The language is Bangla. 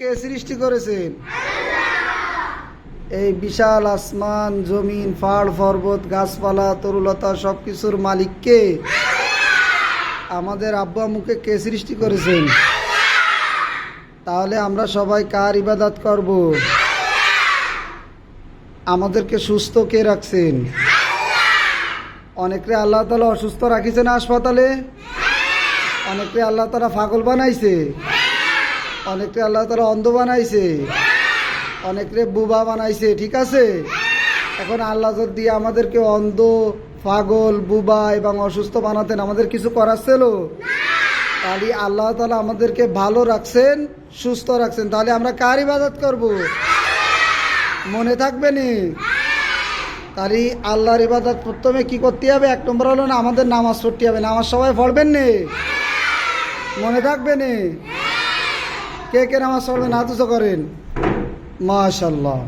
কে সৃষ্টি করেছেন এই বিশাল আসমান, জমিন, পাহাড়, পর্বত, গাছপালা, তরুলতা সব কিছুর মালিককে আমাদের আব্বা মুখে কে সৃষ্টি করেছেন তাহলে আমরা সবাই কার ইবাদত করব? আমাদেরকে সুস্থ কে রাখছেন? অনেকরে আল্লাহ তালা অসুস্থ রাখিছে না হাসপাতালে? অনেকে আল্লাহ তালা ফাগল বানাইছে? অনেকরে আল্লাহ তালা অন্ধ বানাইছে। অনেকরে বুবা বানাইছে, ঠিক আছে? এখন আল্লাহ যদি আমাদেরকে অন্ধ, পাগল, বুবা এবং অসুস্থ বানাতেন, আমাদের কিছু করার ছিল? তাহলে আল্লাহ তালা আমাদেরকে ভালো রাখছেন, সুস্থ রাখছেন। তাহলে আমরা কার ইবাদত করব? মনে থাকবে নি? তাহলে আল্লাহর ইবাদত প্রথমে কি করতে হবে? এক নম্বর হলো না, আমাদের নামাজ পড়তে হবে। নামাজ সবাই পড়বেন নে? মনে থাকবে নে? কে কে নামাজ পড়বেন? হাত করেন। মাশাল্লাহ